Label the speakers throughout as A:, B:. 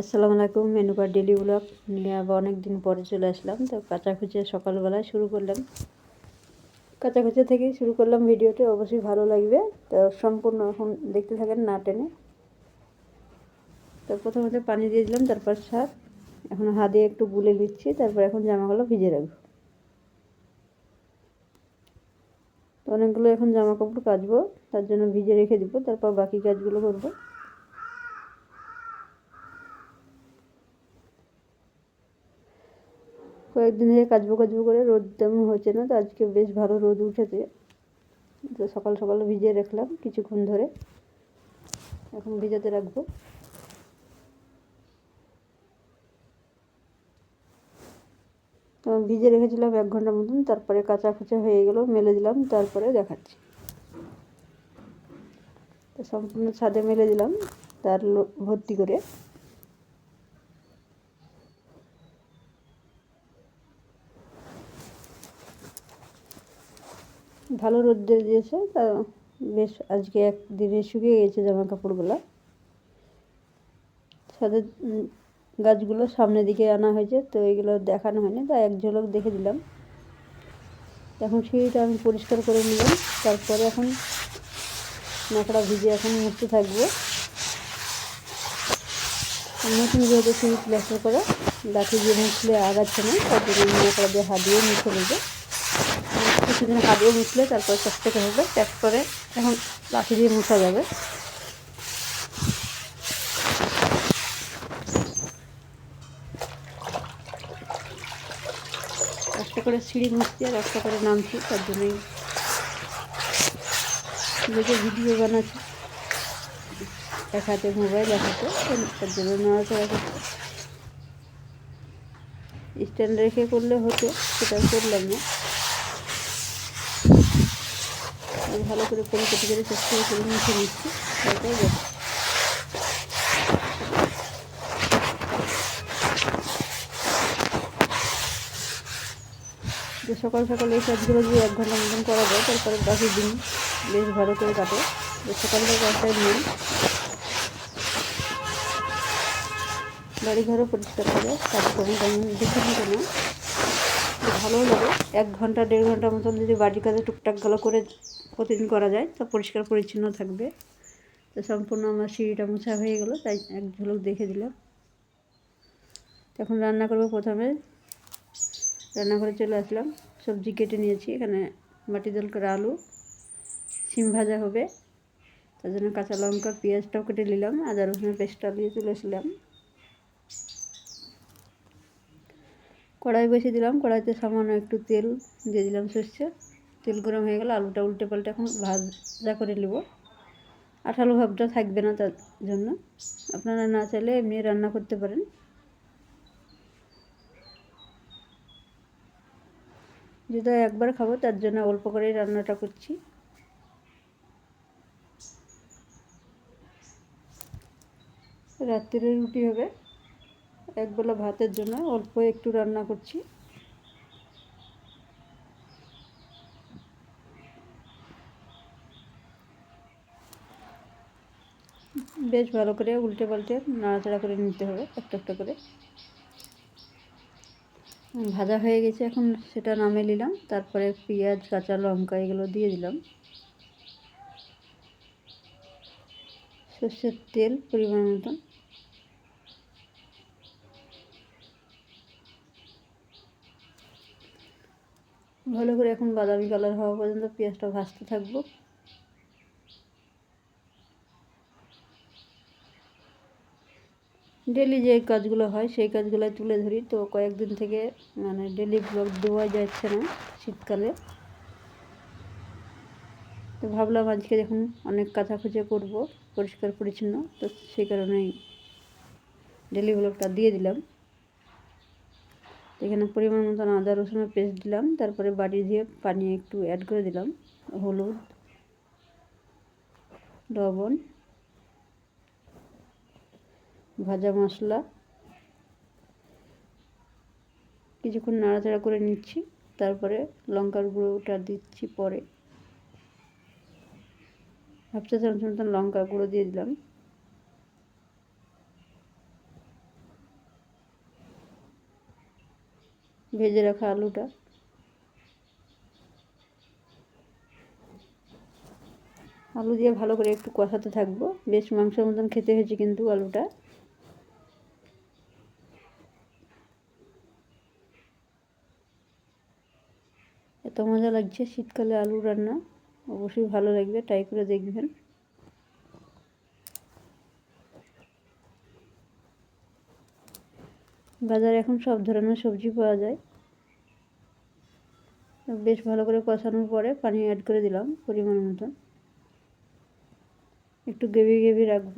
A: আসসালামু আলাইকুম মেনুকার daily blog. নিয়ে আবার অনেক দিন পরে চলে আসলাম। তো কাঁচাকুচে সকালবেলায় শুরু করলাম। কাঁচাকুচে থেকেই শুরু করলাম ভিডিওটি। অবশ্যই ভালো লাগবে। তো সম্পূর্ণ এখন দেখতে থাকেন না টেনে। তো প্রথমত পানি দিয়ে দিলাম, তারপর সার এখন হাত দিয়ে একটু গুলে নিচ্ছি, তারপর এখন জামাগুলো ভিজে রাখব। তো অনেকগুলো এখন জামা কাপড় কাচবো, তার জন্য ভিজে রেখে দিব, তারপর বাকি কাজগুলো করব। কয়েকদিন ধরে কাজবো কাজবো করে রোদ তেমন হচ্ছে না, তো আজকে বেশ ভালো রোদ উঠেছে। তো সকাল সকাল ভিজিয়ে রাখলাম কিছুক্ষণ ধরে। এখন ভিজাতে রাখব। তো ভিজে রেখেছিলাম এক ঘণ্টার মতন, তারপরে কাঁচা খুচা হয়ে গেল, মেলে দিলাম, তারপরে দেখাচ্ছি। সম্পূর্ণ ছাদে মেলে দিলাম, তার ভর্তি করে। ভালো রোদ্দুর দিয়েছে, তা বেশ আজকে একদিনে শুকিয়ে গেছে জামা কাপড়গুলো সাথে গাছগুলো সামনের দিকে আনা হয়েছে, তো এইগুলো দেখানো হয়নি, তাই এক ঝলক দেখে দিলাম। এখন সিঁড়িটা আমি পরিষ্কার করে নিলাম, তারপরে এখন নাকড়া ভিজে এখন মুছতে থাকব। নতুন যেহেতু সিঁড়ি প্লাস্টার করা লাঠি দিয়ে মুছলে আগাচ্ছে না, তার জন্য নাকড়া দিয়ে হাত দিয়ে মুছে নেবে। কিছুদিন হাবিয়ে মুছলে তারপরে থেকে হবে তারপরে এখন লাঠি দিয়ে মুছা যাবে। একটা করে সিঁড়ি মুছছি আর একটা করে নামছি, তার জন্যই ভিডিও বানাচ্ছি। এক হাতে মোবাইল এক হাতে তার জন্য নড়াচড়া করছে স্ট্যান্ড রেখে করলে হতো সেটা করলাম না। ভালো করে করে চেষ্টা করে মুছে নিচ্ছি। তারপরে যে সকাল সকাল এই কাজগুলো যদি এক ঘণ্টা মতন করা যায়, তারপরে বাকি দিন বেশ ভালো করে কাটে। যে সকালবেলা কাজটাই নেই বাড়ি ঘরও পরিষ্কার করে কাজকর্ম তেমন দেখে নিতে না। ভালোও লাগে। এক ঘণ্টা, দেড় ঘণ্টা মতন যদি বাড়ির কাজে টুকটাকগুলো করে প্রতিদিন করা যায়, তা পরিষ্কার পরিচ্ছন্ন থাকবে। তো সম্পূর্ণ আমার সিঁড়িটা মোছা হয়ে গেলো, তাই এক ঝলক দেখে দিলাম। এখন রান্না করব প্রথমে। রান্নাঘরে চলে আসলাম। সবজি কেটে নিয়েছি, এখানে মাটি দল করে আলু সিম ভাজা হবে। তার জন্য কাঁচা লঙ্কা, পেঁয়াজটাও কেটে নিলাম, আদা রসুনের পেস্টটা দিয়ে চলে আসলাম। কড়াই বসিয়ে দিলাম, কড়াইতে সামান্য একটু তেল দিয়ে দিলাম সর্ষে। তেল গরম হয়ে গেলে আলুটা উল্টে পাল্টে এখন ভাজা করে নেব। আঠালো ভাবটা থাকবে না তার জন্য। আপনারা না চাইলে এমনি রান্না করতে পারেন। যেটা একবার খাব, তার জন্য অল্প করেই রান্নাটা করছি। রাত্রিরে রুটি হবে। একবেলা ভাতের জন্য অল্প একটু রান্না করছি। বেশ ভালো করে উল্টে পাল্টে নাড়াচাড়া করে নিতে হবে, একটা একটা করে। ভাজা হয়ে গেছে, এখন সেটা নামে নিলাম, তারপরে পেঁয়াজ, কাঁচা লঙ্কা এগুলো দিয়ে দিলাম। সর্ষের তেল পরিমাণ মতন। ভালো করে এখন বাদামি কালার হওয়া পর্যন্ত পেঁয়াজটা ভাজতে থাকব। ডেলি যে কাজগুলো হয় সেই কাজগুলোই তুলে ধরি। তো কয়েকদিন থেকে মানে ডেলি ব্লগ দেওয়া যাচ্ছে না শীতকালে। তো ভাবলাম আজকে যখন অনেক কাচাকুচে করব, পরিষ্কার পরিচ্ছন্ন, তো সেই কারণেই ডেলি ব্লগটা দিয়ে দিলাম। এখানে পরিমাণ মতন আদা, রসুনের পেস্ট দিলাম। তারপরে বাড়ি দিয়ে পানি একটু অ্যাড করে দিলাম। হলুদ, লবণ, ভাজা মশলা। কিছুক্ষণ নাড়াচাড়া করে নিচ্ছি। তারপরে লঙ্কার গুঁড়োটা দিচ্ছি পরে। হাফ চা চামচ মতন লঙ্কা গুঁড়ো দিয়ে দিলাম। ভেজে রাখা আলুটা। আলু দিয়ে ভালো করে একটু কষাতে থাকব। বেশ মাংসের মতন খেতে হয়েছে কিন্তু আলুটা। এত মজা লাগছে শীতকালে আলু রান্না। অবশ্যই ভালো লাগবে, ট্রাই করে দেখবেন। বাজারে এখন সব ধরনের সবজি পাওয়া যায়। বেশ ভালো করে কষানোর পরে পানি অ্যাড করে দিলাম পরিমাণ মতন একটু গ্রেভি গ্রেভি রাখব।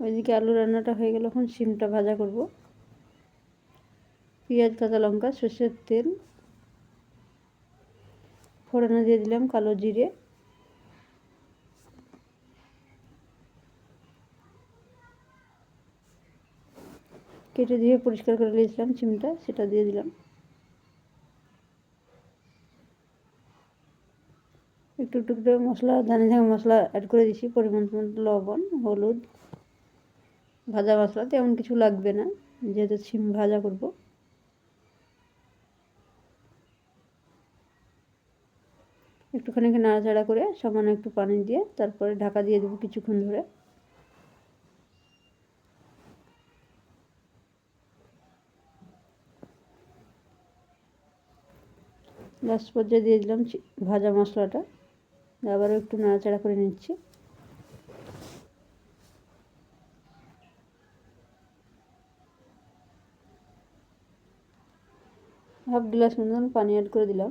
A: ওইদিকে আলু রান্নাটা হয়ে গেলে এখন সিমটা ভাজা করব। পেঁয়াজ, কাঁচা লঙ্কা, সর্ষের তেল, ফোড়নে দিয়ে দিলাম কালো জিরে। কেটে দিয়ে পরিষ্কার করে নিয়েছিলাম সিমটা সেটা দিয়ে দিলাম। একটু একটু করে মশলা, ধানে ধানে মশলা অ্যাড করে দিছি পরিমাণ লবণ, হলুদ, ভাজা মশলা, তেমন কিছু লাগবে না, যেহেতু সিম ভাজা করব। একটুখানি নাড়াচাড়া করে সামান্য একটু পানি দিয়ে তারপরে ঢাকা দিয়ে দেবো কিছুক্ষণ ধরে। লাস্ট পর্যায়ে দিয়ে দিলাম ভাজা মশলাটা। আবারও একটু নাড়াচাড়া করে নিচ্ছি। হাফ গ্লাস মতন পানি অ্যাড করে দিলাম।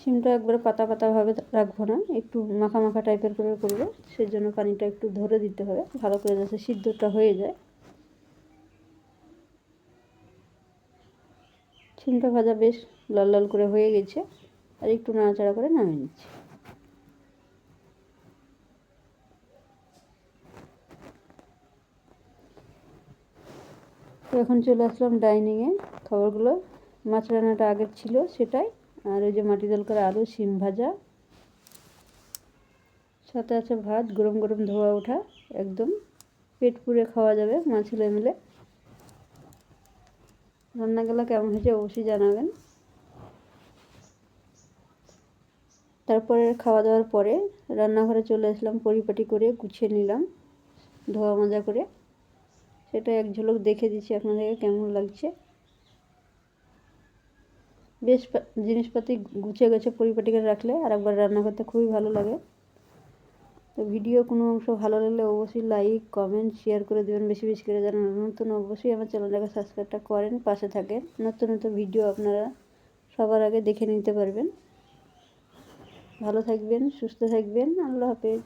A: সিমটা একবারে পাতা পাতাভাবে রাখব না, একটু মাখা মাখা টাইপের করে করব সেই জন্য পানিটা একটু ধরে দিতে হবে, ভালো করে যাতে সিদ্ধটা হয়ে যায়। সিমটা ভাজা বেশ লাল লাল করে হয়ে গেছে। আর একটু নাড়াচাড়া করে নামিয়ে নিচ্ছি। এখন চলে আসলাম ডাইনিংয়ে খাবারগুলো, মাছ রান্নাটা আগের ছিল সেটাই। আর ওই যে মাটি দল করে আলু, শিম ভাজা। সাথে আছে ভাত, গরম গরম ধোয়া ওঠা। একদম পেট পুড়ে খাওয়া যাবে মা ছেলে মিলে। রান্নাগুলো কেমন হয়েছে অবশ্যই জানাবেন। তারপরে খাওয়া দাওয়ার পরে রান্নাঘরে চলে আসলাম, পরিপাটি করে গুছিয়ে নিলাম, ধোয়া মাজা করে। সেটা এক ঝলক দেখে দিচ্ছি আপনাদেরকে কেমন লাগছে। বেশ জিনিসপাতি গুছিয়ে গেছে পরিপাটি করে রাখলে আর একবার রান্না করতে খুবই ভালো লাগে। তো ভিডিও কোনো অংশ ভালো লাগলে অবশ্যই লাইক কমেন্ট শেয়ার করে দেবেন বেশি বেশি করে জানান নতুন অবশ্যই আমার চ্যানেলটাকে সাবস্ক্রাইবটা করেন, পাশে থাকেন। নতুন নতুন ভিডিও আপনারা সবার আগে দেখে নিতে পারবেন। ভালো থাকবেন, সুস্থ থাকবেন, আল্লাহ হাফেজ।